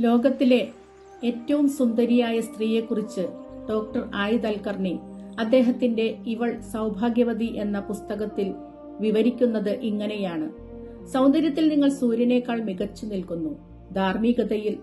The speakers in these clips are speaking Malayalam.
ലോകത്തിലെ ഏറ്റവും സുന്ദരിയായ സ്ത്രീയെക്കുറിച്ച് ഡോക്ടർ ആയുധ് അൽക്കർണി അദ്ദേഹത്തിന്റെ ഇവൾ സൗഭാഗ്യവതി എന്ന പുസ്തകത്തിൽ വിവരിക്കുന്നത് ഇങ്ങനെയാണ്. സൗന്ദര്യത്തിൽ നിങ്ങൾ സൂര്യനേക്കാൾ മികച്ചു നിൽക്കുന്നു. ധാർമ്മികതയിൽ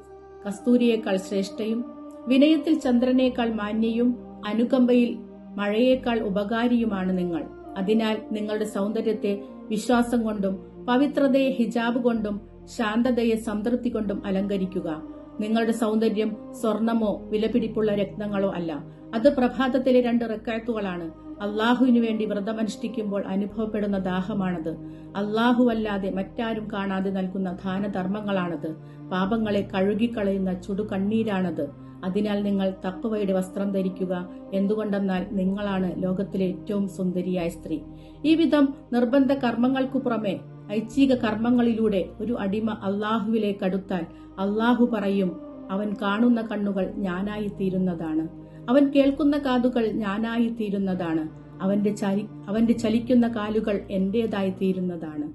കസ്തൂരിയേക്കാൾ ശ്രേഷ്ഠയും വിനയത്തിൽ ചന്ദ്രനേക്കാൾ മാന്യയും അനുകമ്പയിൽ മഴയേക്കാൾ ഉപകാരിയുമാണ് നിങ്ങൾ. അതിനാൽ നിങ്ങളുടെ സൗന്ദര്യത്തെ വിശ്വാസം കൊണ്ടും പവിത്രതയെ ഹിജാബ് കൊണ്ടും ശാന്തതയെ സംതൃപ്തി കൊണ്ടും അലങ്കരിക്കുക. നിങ്ങളുടെ സൗന്ദര്യം സ്വർണമോ വിലപിടിപ്പുള്ള രക്തങ്ങളോ അല്ല. അത് പ്രഭാതത്തിലെ രണ്ട് റെക്കാത്തുകളാണ്. അള്ളാഹുവിനു വേണ്ടി വ്രതമനുഷ്ഠിക്കുമ്പോൾ അനുഭവപ്പെടുന്ന ദാഹമാണത്. അല്ലാതെ മറ്റാരും കാണാതെ നൽകുന്ന ദാനധർമ്മങ്ങളാണത്. പാപങ്ങളെ കഴുകിക്കളയുന്ന ചുടു കണ്ണീരാണത്. അതിനാൽ നിങ്ങൾ തക്കവയുടെ വസ്ത്രം ധരിക്കുക. എന്തുകൊണ്ടെന്നാൽ നിങ്ങളാണ് ലോകത്തിലെ ഏറ്റവും സുന്ദരിയായ സ്ത്രീ. ഈ വിധം നിർബന്ധ കർമ്മങ്ങൾക്കു പുറമെ ഐച്ഛിക കർമ്മങ്ങളിലൂടെ ഒരു അടിമ അള്ളാഹുവിലേക്ക് അടുത്താൽ അള്ളാഹു പറയും അവൻ കാണുന്ന കണ്ണുകൾ ഞാനായി തീരുന്നതാണ് അവൻ കേൾക്കുന്ന കാതുകൾ ഞാനായി തീരുന്നതാണ് അവന്റെ ചലി അവന്റെ ചലിക്കുന്ന കാലുകൾ എന്റേതായി തീരുന്നതാണ്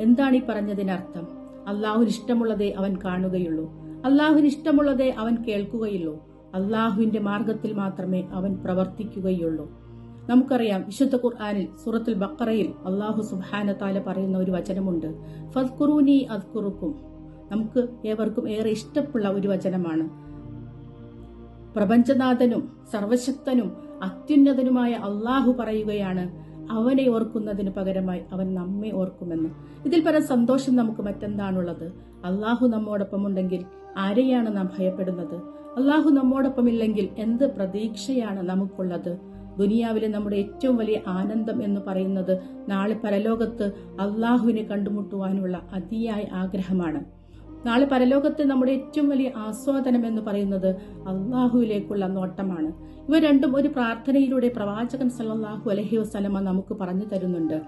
എന്താണ് ഈ പറഞ്ഞതിനർത്ഥം? അള്ളാഹുവിന് ഇഷ്ടമുള്ളതേ അവൻ കാണുകയുള്ളൂ. അള്ളാഹുവിന് ഇഷ്ടമുള്ളതേ അവൻ കേൾക്കുകയുള്ളൂ. അള്ളാഹുവിന്റെ മാർഗത്തിൽ മാത്രമേ അവൻ പ്രവർത്തിക്കുകയുള്ളൂ. നമുക്കറിയാം വിശുദ്ധ ഖുർആാനിൽ സൂറത്തുൽ ബക്കറയിൽ അള്ളാഹു സുബാന താല പറയുന്ന ഒരു വചനമുണ്ട്. ഫദ്ഖുറൂനി അദ്ഖുറുക്കും നമുക്ക് ഏവർക്കും ഏറെ ഇഷ്ടമുള്ള ഒരു വചനമാണ്. പ്രപഞ്ചനാഥനും സർവശക്തനും അത്യുന്നതനുമായ അള്ളാഹു പറയുകയാണ് അവനെ ഓർക്കുന്നതിന് പകരമായി അവൻ നമ്മെ ഓർക്കുമെന്ന്. ഇതിൽ പല സന്തോഷം നമുക്ക് മറ്റെന്താണുള്ളത്? അള്ളാഹു നമ്മോടൊപ്പം ഉണ്ടെങ്കിൽ ആരെയാണ് നാം ഭയപ്പെടുന്നത്? അള്ളാഹു നമ്മോടൊപ്പമില്ലെങ്കിൽ എന്ത് പ്രതീക്ഷയാണ് നമുക്കുള്ളത്? ദുനിയാവിലെ നമ്മുടെ ഏറ്റവും വലിയ ആനന്ദം എന്ന് പറയുന്നത് നാളെ പരലോകത്ത് അള്ളാഹുവിനെ കണ്ടുമുട്ടുവാനുള്ള അതിയായ ആഗ്രഹമാണ്. നാളെ പരലോകത്തെ നമ്മുടെ ഏറ്റവും വലിയ ആസ്വാദനം എന്ന് പറയുന്നത് അള്ളാഹുവിലേക്കുള്ള നോട്ടമാണ്. ഇവ രണ്ടും ഒരു പ്രാർത്ഥനയിലൂടെ പ്രവാചകൻ സല്ലല്ലാഹു അലഹി വസല്ലമ നമുക്ക് പറഞ്ഞു തരുന്നുണ്ട്.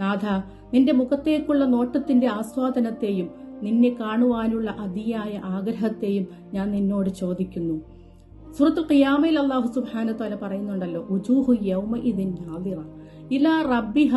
നാഥ നിന്റെ മുഖത്തേക്കുള്ള നോട്ടത്തിന്റെ ആസ്വാദനത്തെയും നിന്നെ കാണുവാനുള്ള അതിയായ ആഗ്രഹത്തെയും ഞാൻ നിന്നോട് ചോദിക്കുന്നു. സുഹൃത്തു ഖിയാമയിൽ അള്ളാഹു സുബാനത്തോല തല പറയുന്നുണ്ടല്ലോ ഉജൂഹു യൗമ ഇതിൻ നാദിറ റബ്ബിഹ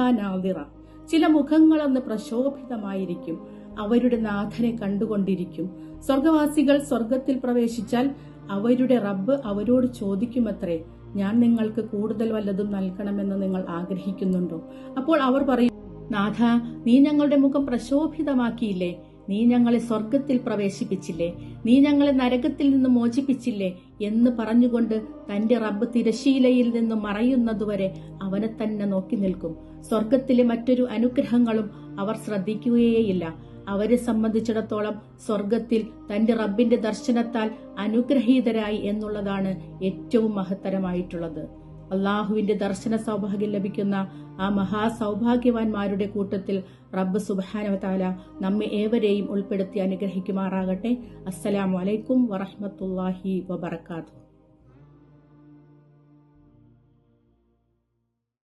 ചില മുഖങ്ങളെന്ന് പ്രശോഭിതമായിരിക്കും അവരുടെ നാഥനെ കണ്ടുകൊണ്ടിരിക്കും. സ്വർഗവാസികൾ സ്വർഗത്തിൽ പ്രവേശിച്ചാൽ അവരുടെ റബ്ബ് അവരോട് ചോദിക്കുമത്രേ ഞാൻ നിങ്ങൾക്ക് കൂടുതൽ വല്ലതും നൽകണമെന്ന് നിങ്ങൾ ആഗ്രഹിക്കുന്നുണ്ടോ? അപ്പോൾ അവർ പറയും നാഥ നീ ഞങ്ങളുടെ മുഖം പ്രശോഭിതമാക്കിയില്ലേ? നീ ഞങ്ങളെ സ്വർഗത്തിൽ പ്രവേശിപ്പിച്ചില്ലേ? നീ ഞങ്ങളെ നരകത്തിൽ നിന്ന് മോചിപ്പിച്ചില്ലേ? എന്ന് പറഞ്ഞുകൊണ്ട് തന്റെ റബ്ബ് തിരശീലയിൽ നിന്ന് മറയുന്നതുവരെ അവനെ തന്നെ നോക്കി നിൽക്കും. സ്വർഗത്തിലെ മറ്റൊരു അനുഗ്രഹങ്ങളും അവർ ശ്രദ്ധിക്കുകയേയില്ല. അവരെ സംബന്ധിച്ചിടത്തോളം സ്വർഗത്തിൽ തന്റെ റബ്ബിന്റെ ദർശനത്താൽ അനുഗ്രഹീതരായി എന്നുള്ളതാണ് ഏറ്റവും മഹത്തരമായിട്ടുള്ളത്. അള്ളാഹുവിന്റെ ദർശന സൗഭാഗ്യം ലഭിക്കുന്ന ആ മഹാസൗഭാഗ്യവാന്മാരുടെ കൂട്ടത്തിൽ റബ്ബ് സുബാനവതാല നമ്മെ ഏവരെയും ഉൾപ്പെടുത്തി അനുഗ്രഹിക്കുമാറാകട്ടെ. അസ്സലാമലൈക്കും വറഹമത്തല്ലാഹി വബർക്കാത്തു